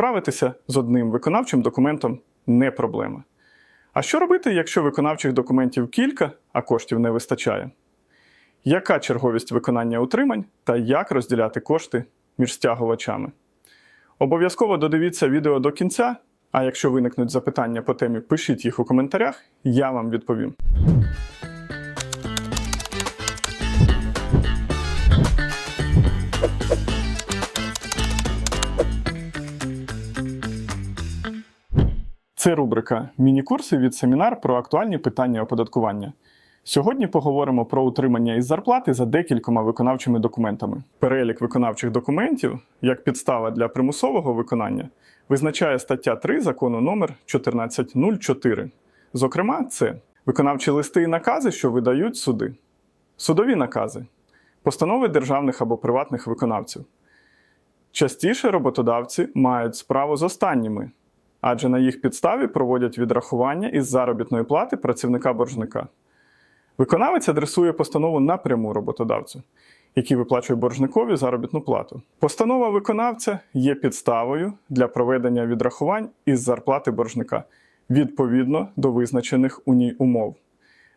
Справитися з одним виконавчим документом не проблема. А що робити, якщо виконавчих документів кілька, а коштів не вистачає? Яка черговість виконання утримань та як розділяти кошти між стягувачами? Обов'язково додивіться відео до кінця, а якщо виникнуть запитання по темі, пишіть їх у коментарях, я вам відповім. Це рубрика Міні-курси від семінар про актуальні питання оподаткування. Сьогодні поговоримо про утримання із зарплати за декількома виконавчими документами. Перелік виконавчих документів як підстава для примусового виконання визначає стаття 3 закону номер 1404. Зокрема, це виконавчі листи і накази, що видають суди, судові накази, постанови державних або приватних виконавців. Частіше роботодавці мають справу з останніми, адже на їх підставі проводять відрахування із заробітної плати працівника боржника. Виконавець адресує постанову напряму роботодавцю, який виплачує боржникові заробітну плату. Постанова виконавця є підставою для проведення відрахувань із зарплати боржника відповідно до визначених у ній умов.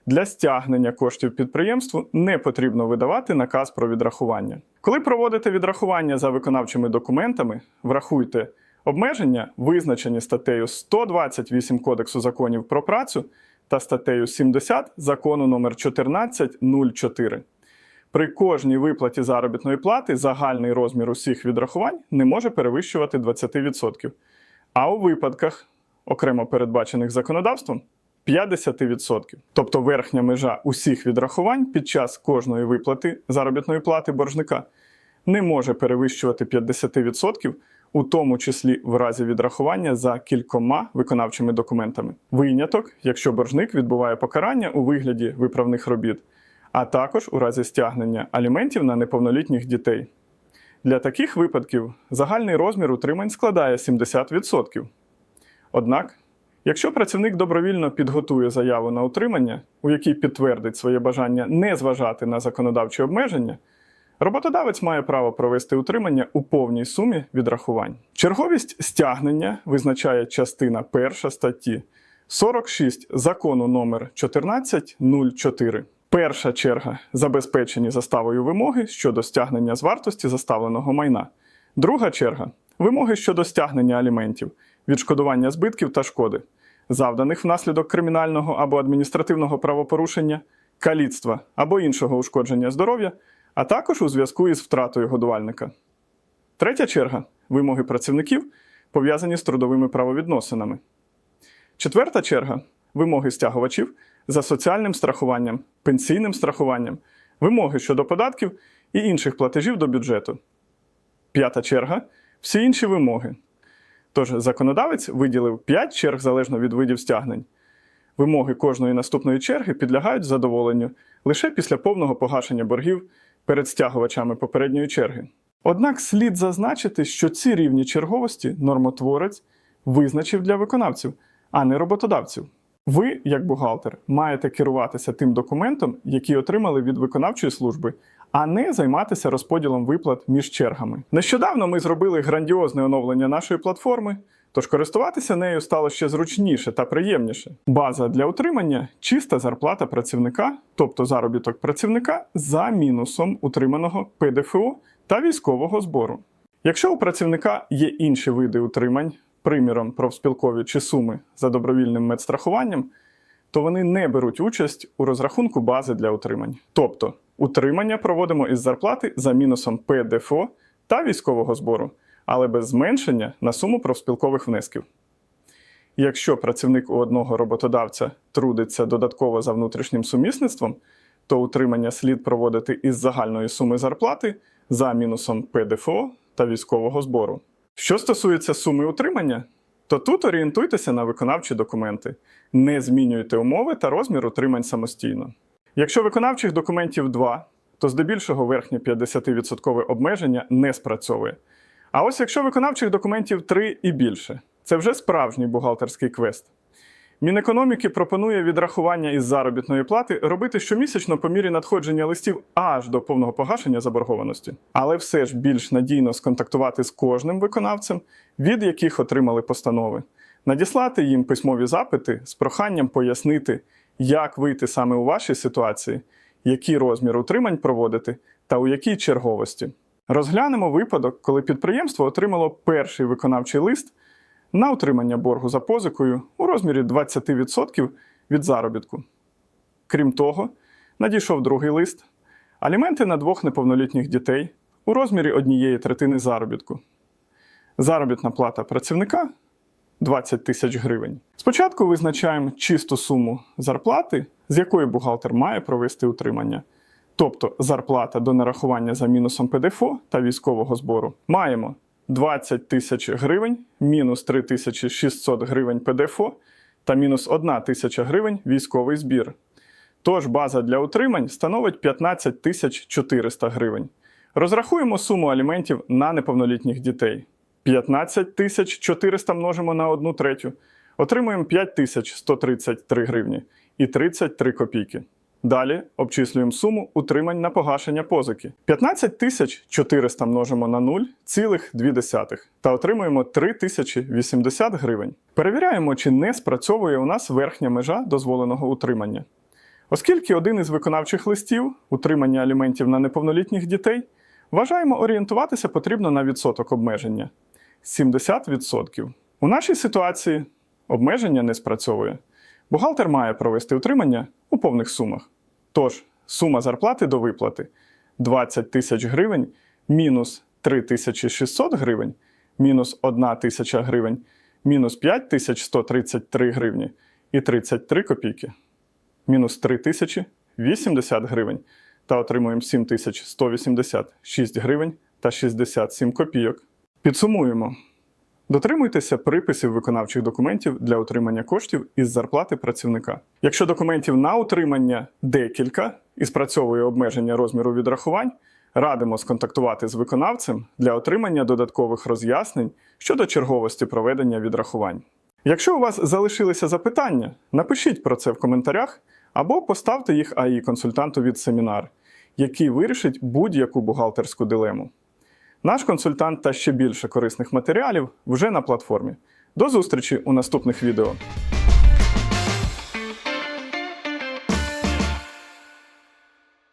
Для стягнення коштів підприємству не потрібно видавати наказ про відрахування. Коли проводите відрахування за виконавчими документами, врахуйте обмеження, визначені статтею 128 Кодексу законів про працю та статтею 70 закону номер 1404. При кожній виплаті заробітної плати загальний розмір усіх відрахувань не може перевищувати 20%, а у випадках, окремо передбачених законодавством, 50%. Тобто верхня межа усіх відрахувань під час кожної виплати заробітної плати боржника не може перевищувати 50%, у тому числі в разі відрахування за кількома виконавчими документами. Виняток, якщо боржник відбуває покарання у вигляді виправних робіт, а також у разі стягнення аліментів на неповнолітніх дітей. Для таких випадків загальний розмір утримань складає 70%. Однак, якщо працівник добровільно підготує заяву на утримання, у якій підтвердить своє бажання не зважати на законодавчі обмеження, Роботодавець має право провести утримання у повній сумі відрахувань. Черговість стягнення визначає частина 1 статті 46 закону номер 1404. Перша черга забезпечені заставою вимоги щодо стягнення з вартості заставленого майна. Друга черга вимоги щодо стягнення аліментів, відшкодування збитків та шкоди, завданих внаслідок кримінального або адміністративного правопорушення, каліцтва або іншого ушкодження здоров'я а також у зв'язку із втратою годувальника. Третя черга вимоги працівників пов'язані з трудовими правовідносинами. Четверта черга вимоги стягувачів за соціальним страхуванням, пенсійним страхуванням, вимоги щодо податків і інших платежів до бюджету. П'ята черга всі інші вимоги. Тож законодавець виділив 5 черг залежно від видів стягнень. Вимоги кожної наступної черги підлягають задоволенню лише після повного погашення боргів перед стягувачами попередньої черги. Однак слід зазначити, що ці рівні черговості нормотворець визначив для виконавців, а не роботодавців. Ви, як бухгалтер, маєте керуватися тим документом, який отримали від виконавчої служби, а не займатися розподілом виплат між чергами. Нещодавно ми зробили грандіозне оновлення нашої платформи. Тож користуватися нею стало ще зручніше та приємніше. База для утримання чиста зарплата працівника, тобто заробіток працівника за мінусом утриманого ПДФО та військового збору. Якщо у працівника є інші види утримань, приміром профспілкові чи суми за добровільним медстрахуванням, то вони не беруть участь у розрахунку бази для утримань. Тобто утримання проводимо із зарплати за мінусом ПДФО та військового збору але без зменшення на суму профспілкових внесків. Якщо працівник у одного роботодавця трудиться додатково за внутрішнім сумісництвом, то утримання слід проводити із загальної суми зарплати за мінусом ПДФО та військового збору. Що стосується суми утримання, то тут орієнтуйтеся на виконавчі документи, не змінюйте умови та розмір утримань самостійно. Якщо виконавчих документів 2, то здебільшого верхнє 50% обмеження не спрацьовує. А ось якщо виконавчих документів 3 і більше, це вже справжній бухгалтерський квест. Мінекономіки пропонує відрахування із заробітної плати робити щомісячно по мірі надходження листів аж до повного погашення заборгованості, але все ж більш надійно сконтактувати з кожним виконавцем, від яких отримали постанови, надіслати їм письмові запити з проханням пояснити, як вийти саме у вашій ситуації, який розмір утримань проводити та у якій черговості. Розглянемо випадок, коли підприємство отримало перший виконавчий лист на утримання боргу за позикою у розмірі 20% від заробітку. Крім того, надійшов другий лист аліменти на двох неповнолітніх дітей у розмірі однієї третини заробітку. Заробітна плата працівника 20 тисяч гривень. Спочатку визначаємо чисту суму зарплати, з якої бухгалтер має провести утримання. Тобто зарплата до нарахування за мінусом ПДФО та військового збору. Маємо 20 тисяч гривень, мінус 3600 гривень ПДФО та мінус 1 тисяча гривень військовий збір. Тож база для утримань становить 15 тисяч 400 гривень. Розрахуємо суму аліментів на неповнолітніх дітей. 15 тисяч 400 множимо на 1 третю. Отримуємо 5 тисяч 133 гривні і 33 копійки. Далі обчислюємо суму утримань на погашення позики. 15 тисяч 400 множимо на 0,2 та отримуємо 3080 гривень. Перевіряємо, чи не спрацьовує у нас верхня межа дозволеного утримання. Оскільки один із виконавчих листів утримання аліментів на неповнолітніх дітей, вважаємо орієнтуватися потрібно на відсоток обмеження 70%. У нашій ситуації обмеження не спрацьовує. Бухгалтер має провести утримання у повних сумах. Тож, сума зарплати до виплати 20 тисяч гривень мінус 3600 гривень, мінус 1 тисяча гривень, мінус 5133 гривні і 33 копійки, мінус 3080 гривень та отримуємо 7186 гривень та 67 копійок. Підсумуємо. Дотримуйтеся приписів виконавчих документів для отримання коштів із зарплати працівника. Якщо документів на утримання декілька і спрацьовує обмеження розміру відрахувань, радимо сконтактувати з виконавцем для отримання додаткових роз'яснень щодо черговості проведення відрахувань. Якщо у вас залишилися запитання, напишіть про це в коментарях або поставте їх АІ консультанту від семінар, який вирішить будь-яку бухгалтерську дилему. Наш консультант та ще більше корисних матеріалів вже на платформі. До зустрічі у наступних відео.